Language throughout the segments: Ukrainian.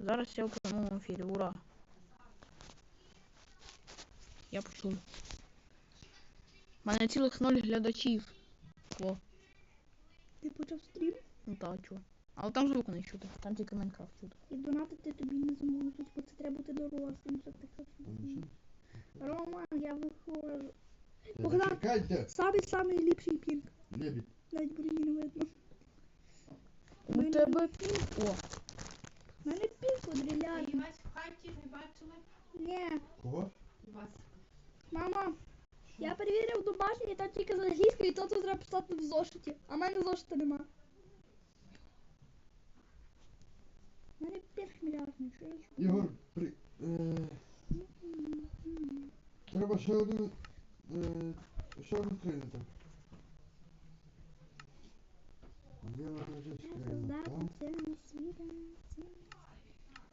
Зараз я у прямому ефірі, ура. Я почув. У мене цілих ноль глядачів. О, Ти почав стрім ну так, чого. Але там звуку не чути, там тільки Майнкрафт чути. і донатити тобі не зможуть, бо це треба бути дорослим, щоб ти хотів. Роман, я виходжу. Богдан. Чекайте! Самий самий ліпший пінг. Навіть броні не видно. У тебе пін. О, Мене пінг квадрилярний. вас в хаті не бачили? Ні. Кого? Вас. Мама, я перевірив домашній, там тільки з англійської, і то тут треба писати в зошиті. А в мене зошита нема. У мене пінг мільярдний, що я? Ігор, при... Е... Треба ще один... Е... Ще один скринити. Де на той скринити, так? Создати цілий світ.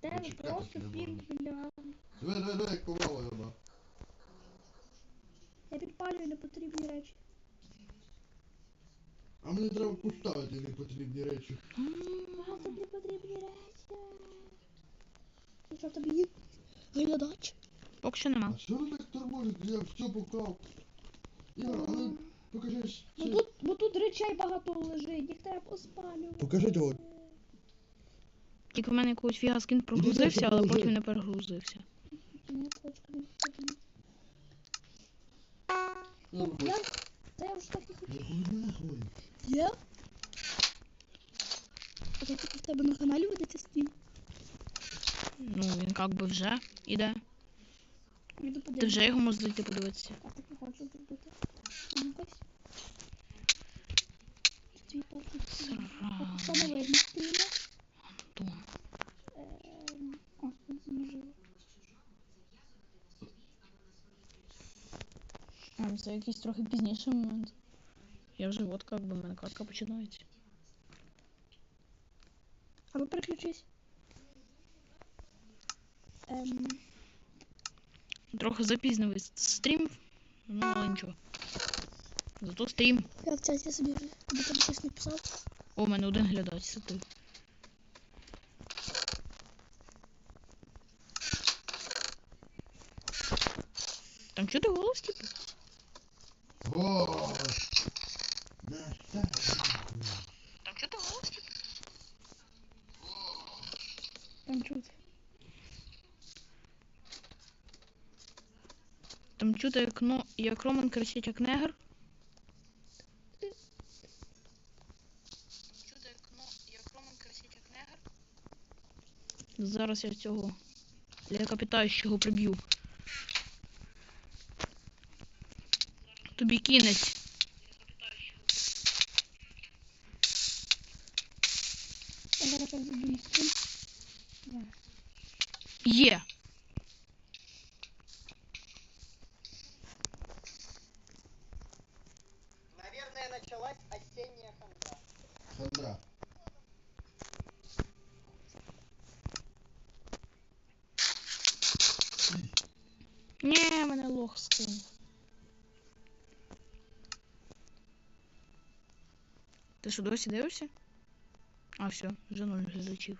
Почекати просто не пінг можна. мільярдний. Диви, диви, диви, як повало його. Я підпалюю непотрібні речі. А мені треба поставити непотрібні речі. А, це непотрібні речі. Ну що в тебе є? Глядач. Поки що нема. А що ви так тормозите? Я все поклав. Ігор, а ну покажи ще. Бо тут, бо тут речей багато лежить, їх треба поспалювати. Покажіть його. Тільки в мене якогось фіга скін прогрузився, але потім не перегрузився. Ігор, Я, та я вже так і хочу. Якого? А це тільки в тебе на каналі ведеться стрім? Ну, він як би вже іде. Іду Ти подивлюсь. вже його можеш зайти подивитися. А так не хочу зробити. А ну ось. Твій. Саме видно стріма. Антон. Ем, О, тут зможу. А, це якийсь трохи пізніший момент. Я вже от як би мене катка починається. А ну переключись. Ем, Трохи запізнивий стрім, ну але нічого. Зато стрім. як це я собі тебе щось написав? О, у мене один глядач сидить. Там чути голос, типу? Так. Там чути голос, типу? Там чути. Там чути, як, но... як Роман кричить, як негр. Зараз я цього млекопитающего приб'ю. Тобі кінець. Я зараз перезайду на стрім. Да. Є. Наверное, началась осенняя хандра. Сандра. Ні, мене лох скинув. що досі дивишся? А, все, вже ноль глядачів.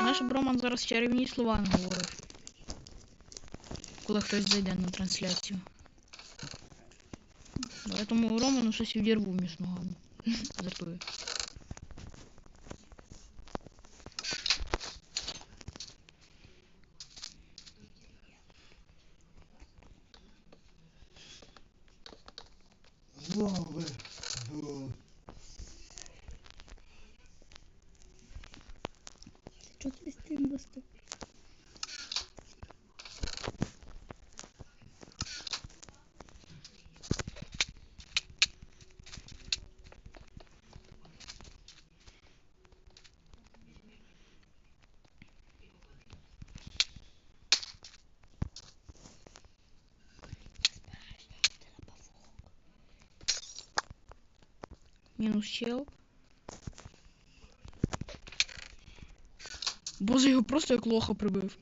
Наш Роман зараз чарівні слова не говорить. Коли хтось зайде на трансляцію. Я тому Роману щось відірву між ногами. Жартую. Знову ви. Мінус чел. Боже, його просто як лоха прибив.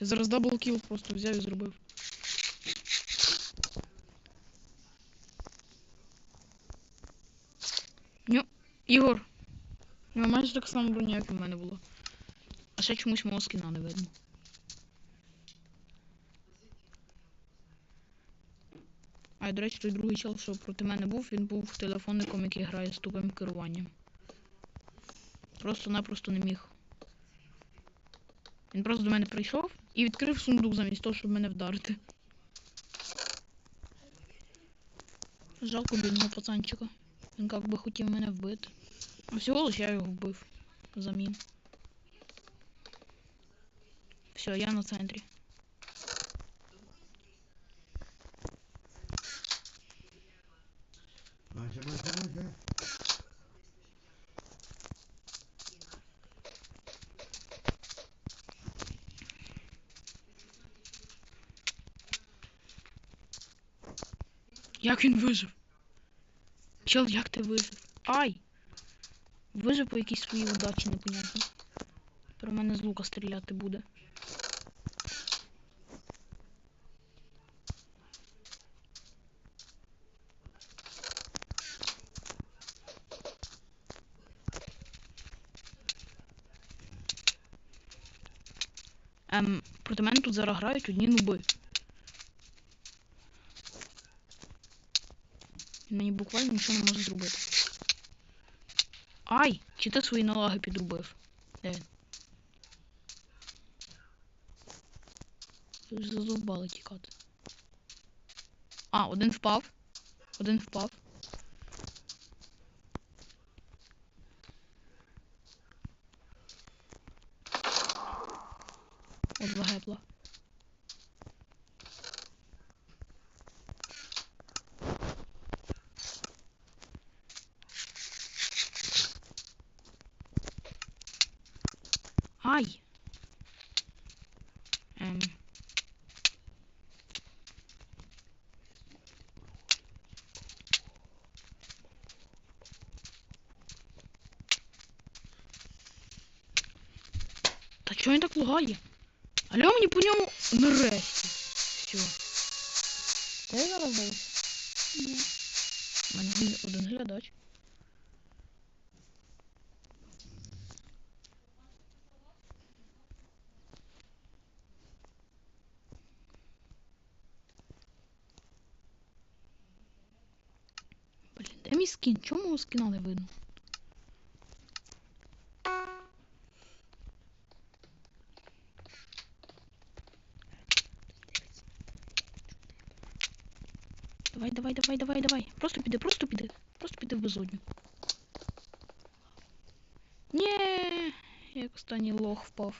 Я зараз даблкіл просто взяв і зробив. Ню, Ігор. У нього майже така сама броня, як в мене була. А ще чомусь мого скіна не видно. До речі, той другий чел, що проти мене був, він був телефонником, який грає з тупим керуванням. Просто-напросто не міг. Він просто до мене прийшов і відкрив сундук замість того, щоб мене вдарити. Жалко бідного пацанчика. Він як би хотів мене вбити. Всього лиш я його вбив. Замін. Все, я на центрі. Майже, майже, майже. Як він вижив? Чел, як ти вижив? Ай! Вижив по якійсь своїй удачі, непонятно. Про мене з лука стріляти буде. Ем, проти мене тут зараз грають одні нуби. Мені буквально нічого не може зробити. Ай! Чи ти свої налаги підробив? Де він? Ви задовбали тікати. А, один впав. Один впав. От два гепла. Ай! Ем. Та чого він так лагає? Алло, мені по ньому нарешті. Все. Я зараз був. Ні. У мене один глядач. Блін, де мій скін? Чому мого скіна не видно? Давай, давай, давай, давай, давай. Просто піди, просто піди. Просто піди в безодню. Ні, як останній лох впав.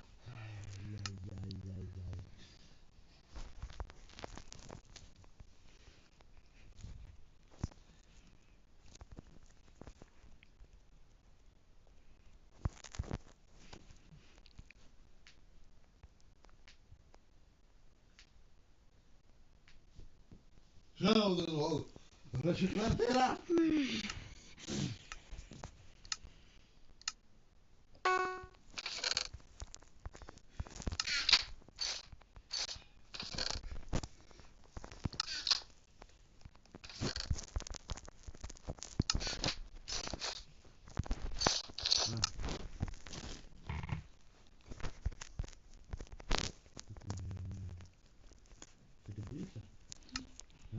Ще один гол. Гра четвертий раз. Ти ти боїшся? А?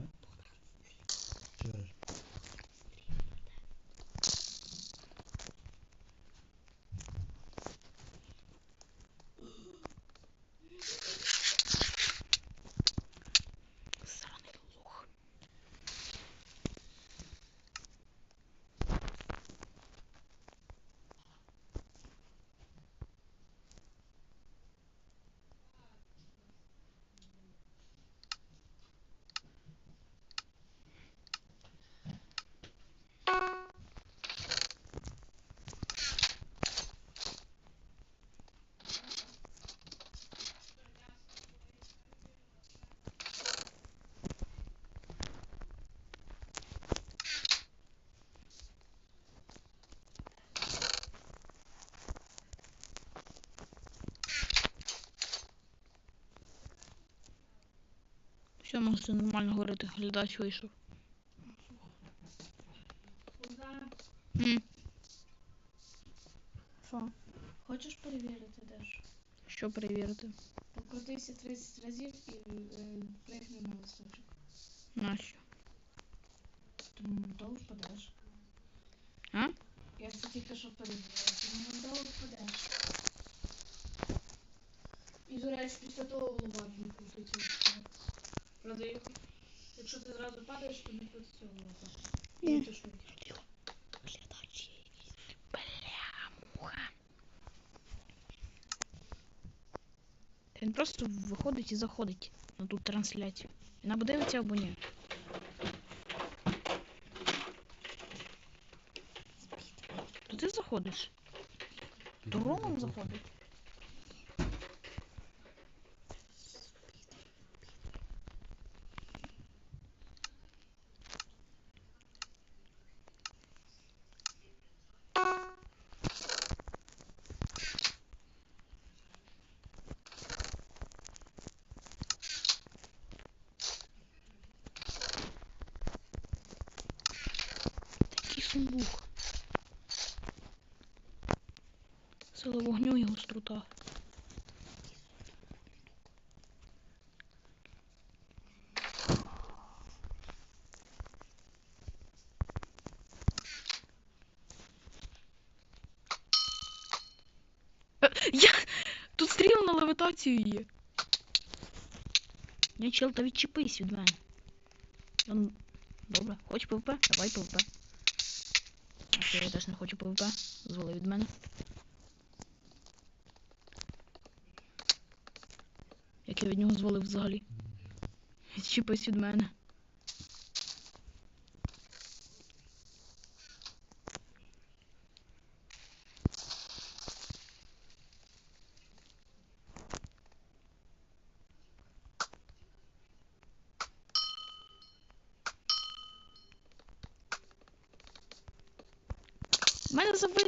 Чого ж? Все, можете нормально говорити. Глядач вийшов. М, Що? Хочеш перевірити теж? Що перевірити? Покрутися 30 разів і е, пригни на листочок. Нащо? Тому довго впадеш. А? Я це тільки що перевірила, тому довго впадеш. І, до речі, після того голова не крутиться. Правда, як- якщо ти зразу падаєш, то не голова. Ні. Бля-муха. Він просто виходить і заходить на ту трансляцію. Він або дивиться, або ні. То ти заходиш. Роман заходить. Сундук. Сила вогню і гострота. Е, Як? Тут стріл на левитацію є. Не чел, та відчепись від мене. Добре, хоч ПВП? Давай ПВП. А я теж не хочу ПВП. Звали від мене. Як я від нього звалив взагалі. Відчепись від мене.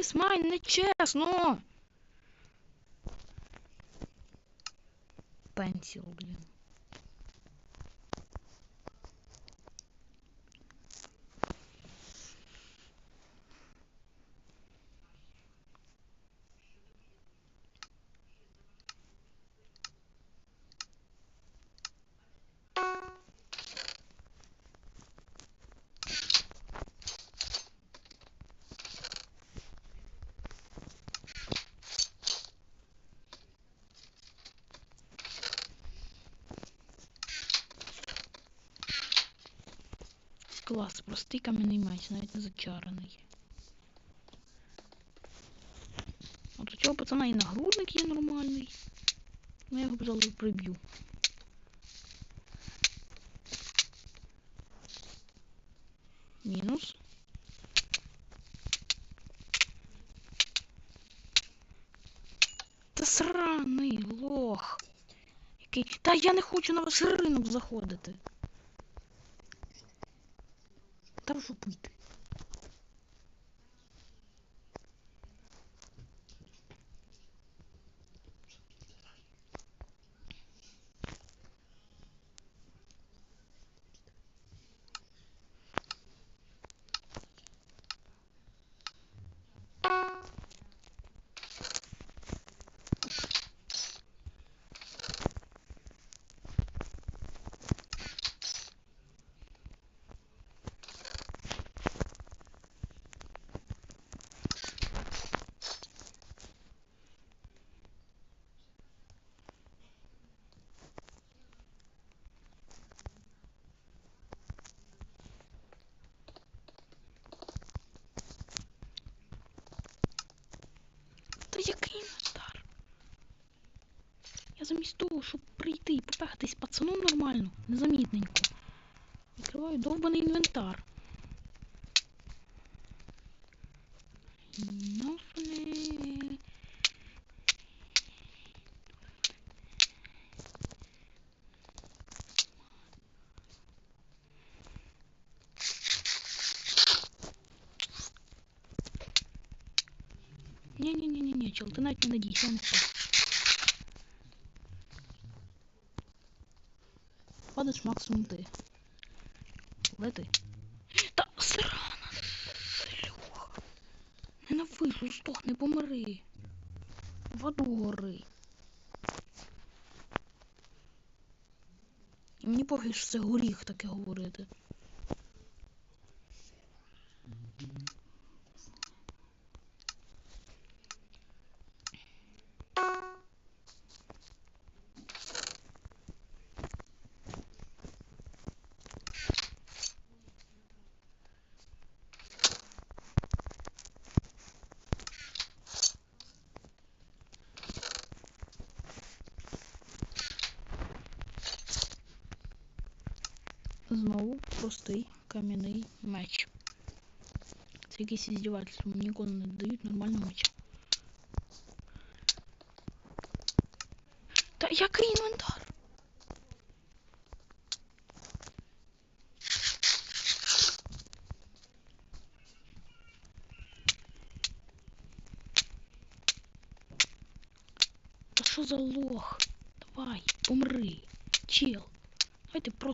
В мене не чесно! Пенсіл, блін. Клас, простий кам'яний меч, навіть не зачарений. От у цього пацана і нагрудник є нормальний. Ну я його пожалуй приб'ю. Мінус. Та сраний лох. Який. Та я не хочу на ваш ринок заходити. Та замість того, щоб прийти і попехатись пацаном нормально, незамітненько. Відкриваю довбаний інвентар. Нофне. Ні-ні-ні-ні, чел, ти навіть не надійся, я не хочу. Падаєш максимум ти. Лети. Та срана шлюха. Ненавижу, здохни, помри. В аду гори. І мені поки що це горіх таке говорити. Знову простий кам'яний меч. Це якесь іздівательство, мені ніколи не дають нормального меча. Та який інвентар?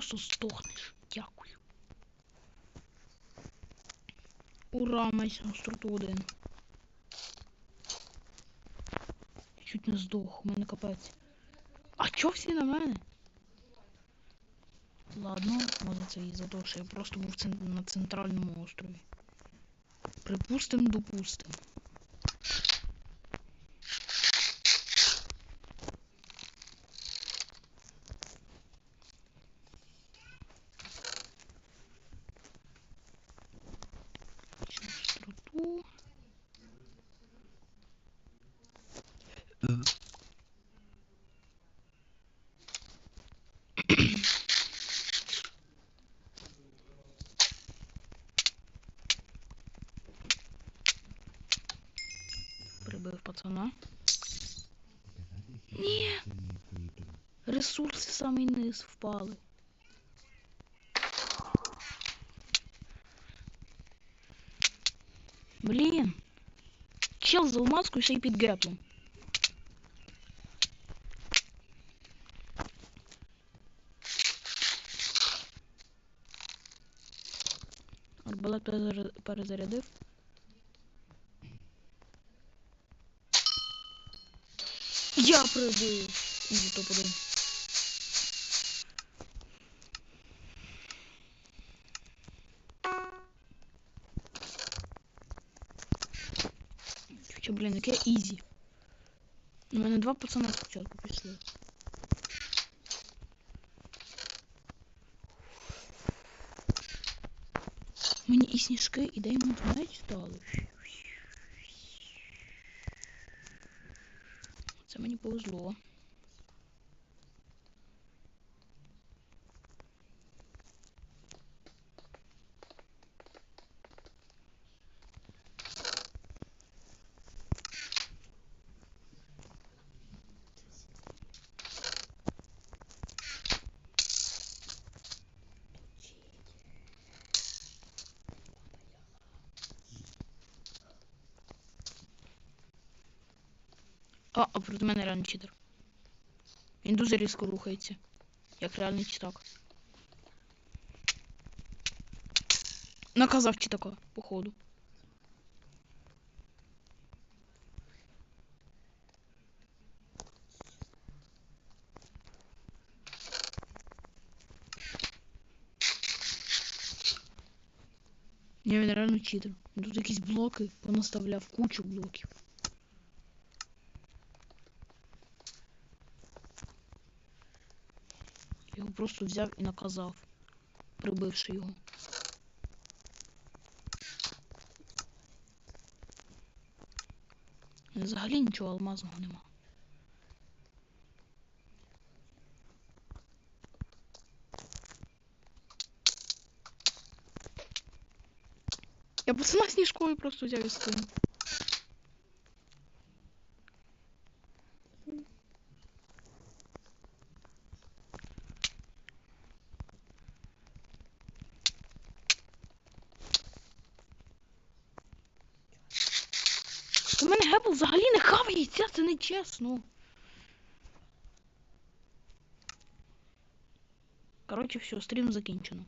Просто здохнеш. Дякую. Ура, майся струту один. Чуть не здох, у мене капець. А чо всі на мене? Ладно, може це і за те, що я просто був на центральному острові. Припустим, допустим. Прибив пацана. Ні. Ресурси самий низ впали. Блін. Чел з алмазкою ще й під геплом. Арбалет перезаря- перезарядив. Я прибив. Ізі топ-1. Чуча, блін, яке ізі. У мене два пацана спочатку пішли. Мені і сніжки, і Деймонд меч стали. Це мені повезло. А, а проти мене реальний читер. Він дуже різко рухається. Як реальний читак. Наказав читака, походу. Ні, він реально читер. Тут якісь блоки понаставляв кучу блоків. Просто взяв і наказав, прибивши його. Взагалі нічого алмазного нема. Я пацана сніжкою просто взяв і скинув. У мене гепл взагалі не хавається, це не все, стрим закінчено.